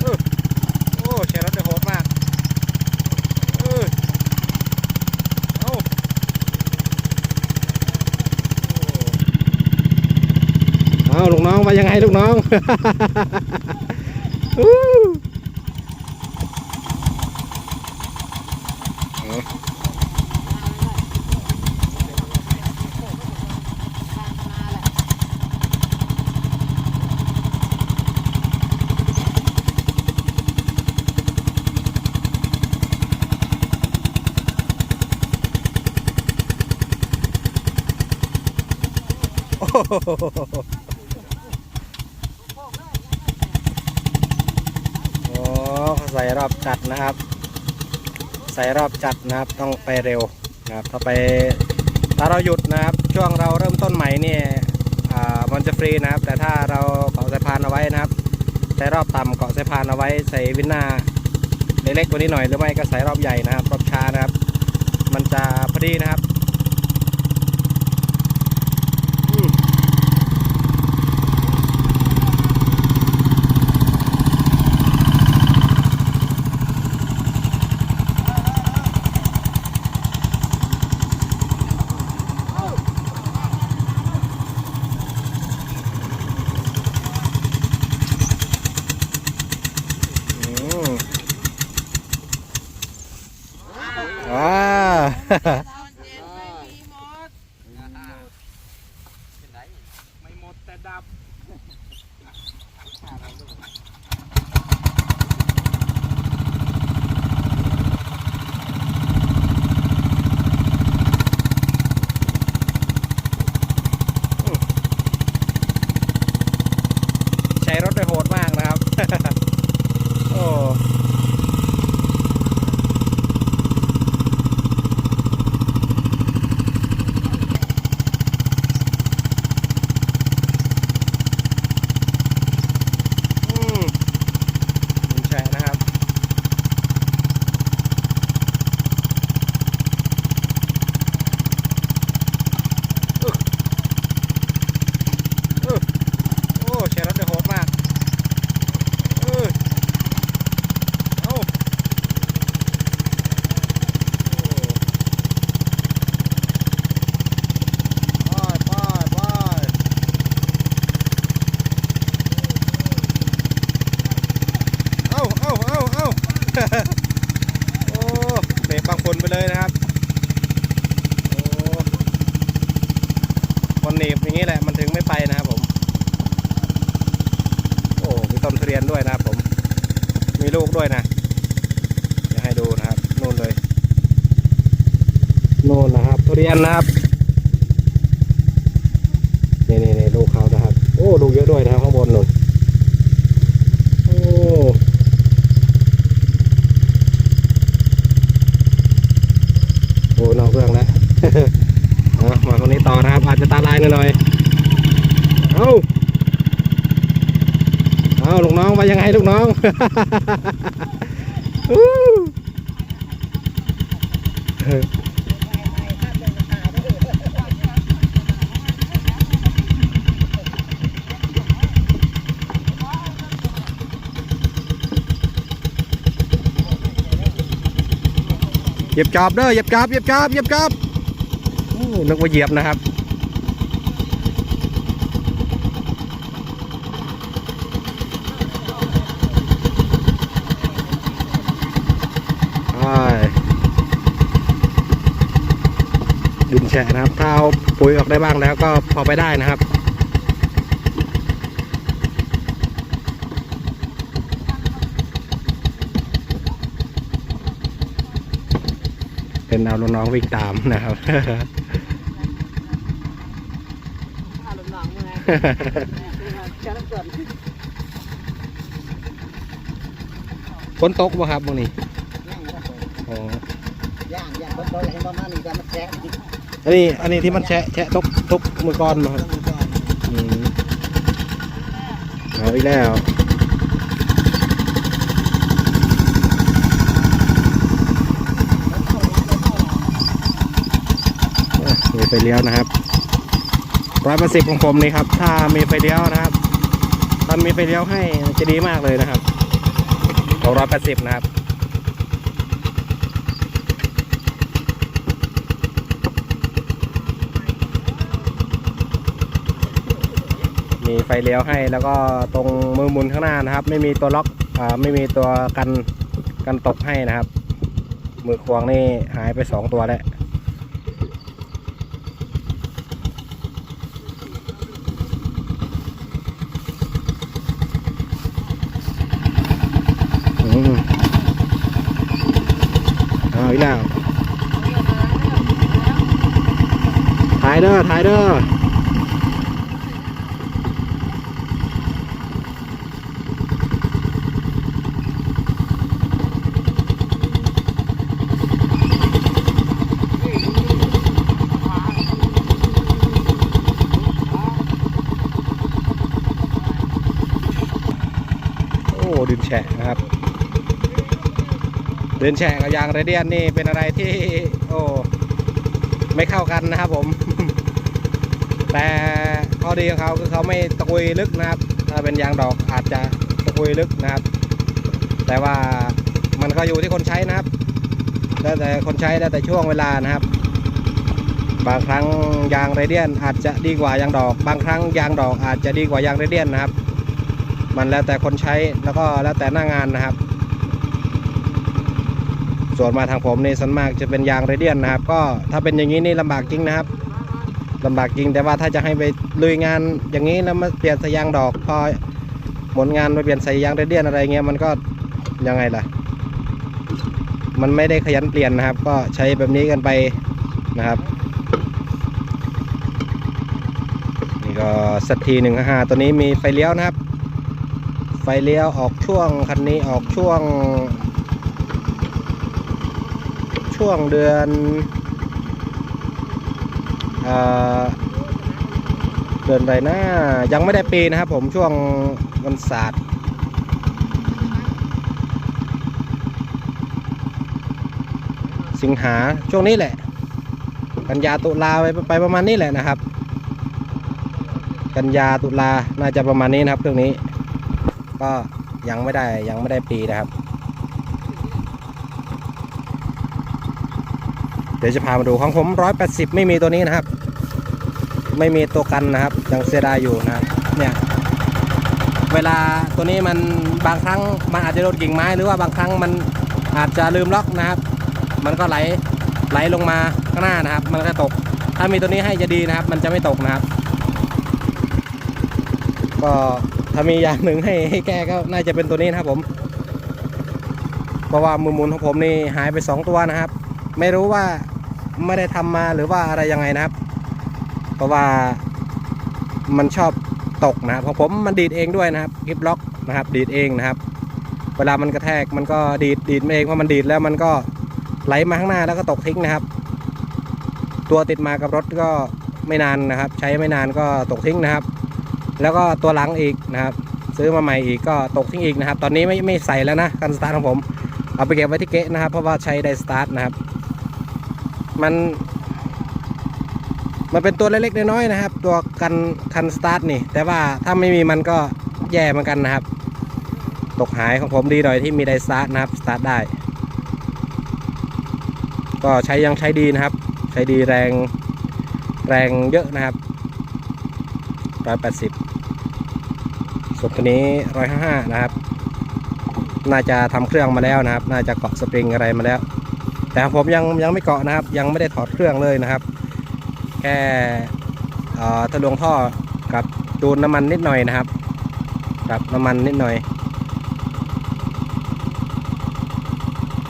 เออโอ้ใช้รถได้โหดมากเออเอาเอาลูกน้องมายังไงลูกน้องอู้ โอ้โหโอ้ใส่รอบจัดนะครับ ใส่รอบจัดนะครับ ต้องไปเร็วนะครับ ถ้าไปถ้าเราหยุดนะครับ ช่วงเราเริ่มต้นใหม่เนี่อ่ามันจะฟรีนะครับ แต่ถ้าเราเกาะสายพานเอาไว้นะครับ ใส่รอบต่ำเกาะสายพานเอาไว้ใส่วินหน้าเล็กๆกว่านี้หน่อยหรือไม่ก็ใส่รอบใหญ่นะครับ รอบช้านะครับ มันจะพอดีนะครับอืม อืมอ่าไม่หมดแต่ดับใช้รถได้โหดมากนะครับ โอ้อืมใช่นะครับ เออโอ้ใช้รถได้โหดมาก เออเอาโอ้ไปไปไปเอาเอาเอาเอา โอ้เบรกบางคนไปเลยนะครับ โอ้ คนหนีบอย่างนี้แหละมันถึงไม่ไปนะครับผม โอ้มีต้นทุเรียนด้วยนะครับผม มีลูกด้วยนะจะให้ดูนะครับนู่นเลยนู่นนะครับทุเรียนนะครับนี่นี่นี่ลูกเขานะครับ โอ้ลูกเยอะด้วยนะครับข้างบนนู่น โอ้ โอ้นอกเรื่องแล้ว เอามาคนนี้ต่อนะครับ อาจจะตาลายหน่อยๆเอ้า เอาลูก น้ลูกน้องเหยียบจอบเด้อเหยียบจอบเหยียบจอบเหยียบจอบนึกว่าเหยียบนะครับ ใช่ดินแฉะนะครับ ถ้าเอาปุ๋ยออกได้บ้างแล้วก็พอไปได้นะครับเป็นเอาลูกน้องวิ่งตามนะครับอารมณ์หนังมาไงจะรับเกิดฝนตกบ่ครับบางนี้ย่างครับผมอ๋อย่างย่างบนโต๊ะให้ประมาณนี้ก็มันแฉะ อันนี้อันนี้ที่มันแฉะแฉะตกตกมือก้อนมาครับอืมเอาอีกแล้วมีไฟเลี้ยวนะครับร้อยเปอร์สิบของผมนี่ครับ ถ้ามีไฟเลี้ยวนะครับถ้ามีไฟเลี้ยวให้จะดีมากเลยนะครับของร้อยแปดสิบนะครับ มีไฟเลี้ยวให้แล้วก็ตรงมือหมุนข้างหน้านะครับ ไม่มีตัวล็อกอ่าไม่มีตัวกันกันตกให้นะครับ มือควงนี่หายไปสองตัวแล้วเอาอีกแล้วถ่ายเด้อถ่ายเด้อ โอ้ดิน แฉะนะครับดินแฉะกับยางเรเดียนนี่เป็นอะไรที่โอ้ไม่เข้ากันนะครับผม แต่ข้อดีของเขาคือเขาไม่ตะกุยลึกนะครับ ถ้าเป็นยางดอกอาจจะตะกุยลึกนะครับ แต่ว่ามันก็อยู่ที่คนใช้นะครับแล้วแต่คนใช้แล้วแต่ช่วงเวลานะครับ บางครั้งยางเรเดียนอาจจะดีกว่ายางดอก บางครั้งยางดอกอาจจะดีกว่ายางเรเดียนนะครับ มันแล้วแต่คนใช้แล้วก็แล้วแต่หน้างานนะครับ ส่วนมาทางผมนี่ส่วนมากจะเป็นยางเรเดียนนะครับ ก็ถ้าเป็นอย่างนี้นี่ลำบากจริงนะครับลำบากจริงแต่ว่าถ้าจะให้ไปลุยงานอย่างนี้แล้วมาเปลี่ยนใส่ยางดอกพอหมดงานมาเปลี่ยนใส่ยางเรเดียนอะไรเงี้ยมันก็ยังไงล่ะ มันไม่ได้ขยันเปลี่ยนนะครับ ก็ใช้แบบนี้กันไปนะครับนี่ก็สักทีหนึ่งห้าตัวนี้มีไฟเลี้ยวนะครับ ฟเลี้ยวออกช่วงคันนี้ออกช่วง ช่วงเดือนเอเดือนอะไรนะยังไม่ได้ปีนะครับผมช่วงวันศาสตร์สิงหาช่วงนี้แหละ กันยาตุลาไปไปประมาณนี้แหละนะครับ กันยาตุลาน่าจะประมาณนี้นะครับเครื่องนี้ ก็ยังไม่ได้ยังไม่ได้ปีนะครับ เดี๋ยวจะพามาดูของผม 180 ไม่มีตัวนี้นะครับ ไม่มีตัวกันนะครับ ยังเสียดายอยู่นะครับเนี่ยเวลาตัวนี้มันบางครั้งมันอาจจะโดนกิ่งไม้หรือว่าบางครั้งมันอาจจะลืมล็อกนะครับ มันก็ไหลไหลลงมาข้างหน้านะครับ มันก็ตก ถ้ามีตัวนี้ให้จะดีนะครับ มันจะไม่ตกนะครับ ก็ ถ้ามีอย่างหนึ่งให้ให้แก้ก็น่าจะเป็นตัวนี้นะครับผม เพราะว่ามือหมุนของผมนี่หายไป 2 ตัวนะครับ ไม่รู้ว่าไม่ได้ทำมาหรือว่าอะไรยังไงนะครับ เพราะว่ามันชอบตกนะครับของผมมันดีดเองด้วยนะครับกิฟล็อกนะครับ ดีดเองนะครับ เวลามันกระแทกมันก็ดีดดีดมาเองเพราะมันดีดแล้วมันก็ไหลมาข้างหน้าแล้วก็ตกทิ้งนะครับ ตัวติดมากับรถก็ไม่นานนะครับ ใช้ไม่นานก็ตกทิ้งนะครับ แล้วก็ตัวหลังอีกนะครับ ซื้อมาใหม่อีกก็ตกทิ้งอีกนะครับ ตอนนี้ไม่ไม่ใส่แล้วนะกันสตาร์ทของผม เอาไปเก็บไว้ที่เก๊ะนะครับ เพราะว่าใช้ไดสตาร์ทนะครับ มัน มันเป็นตัวเล็กๆน้อยๆนะครับ ตัวกันคันสตาร์ทนี่ แต่ว่าถ้าไม่มีมันก็แย่เหมือนกันนะครับ ตกหายของผมดีหน่อยที่มีไดสตาร์ทนะครับสตาร์ทได้ ก็ใช้ยังใช้ดีนะครับ ใช้ดีแรงแรงเยอะนะครับ ร้อยแปดสิบส่วนตัวนี้ร้อยห้าห้านะครับ น่าจะทำเครื่องมาแล้วนะครับ น่าจะเกาะสปริงอะไรมาแล้ว แต่ผมยังยังไม่เกาะนะครับ ยังไม่ได้ถอดเครื่องเลยนะครับ แค่ทะลวงท่อกับจูนน้ำมันนิดหน่อยนะครับกับน้ำมันนิดหน่อย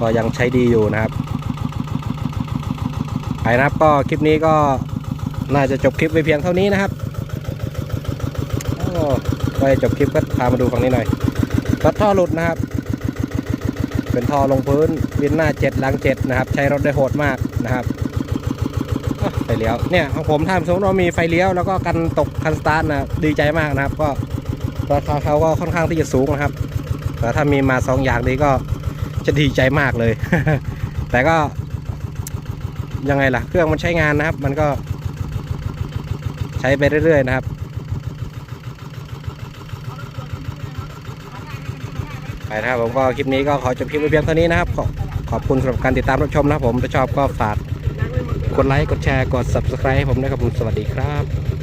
ก็ยังใช้ดีอยู่นะครับไปนะครับก็คลิปนี้ก็น่าจะจบคลิปไปเพียงเท่านี้นะครับ ก็ไปจบคลิปก็พามาดูฝั่งนี้หน่อยรถท่อหลุดนะครับ เป็นท่อลงพื้นวินหน้าเจ็ดหลังเจ็ดนะครับ ใช้รถได้โหดมากนะครับไฟเลี้ยวเนี่ยของผมทำสมมติว่ามีไฟเลี้ยวแล้วก็กันตกคันสตาร์ทนะดีใจมากนะครับ ก็ราคาเขาก็ค่อนข้างที่จะสูงนะครับ แต่ถ้ามีมาสองอย่างนี้ก็จะดีใจมากเลย แต่ก็ยังไงล่ะ เครื่องมันใช้งานนะครับ มันก็ใช้ไปเรื่อยๆนะครับ ไป นะครับผมก็คลิปนี้ก็ขอจบคลิปไว้เพียงเท่านี้นะครับขอขอบคุณสำหรับการติดตามรับชมนะครับผมถ้าชอบก็ฝากกดไลค์กดแชร์กด subscribe ให้ผมนะครับผมสวัสดีครับ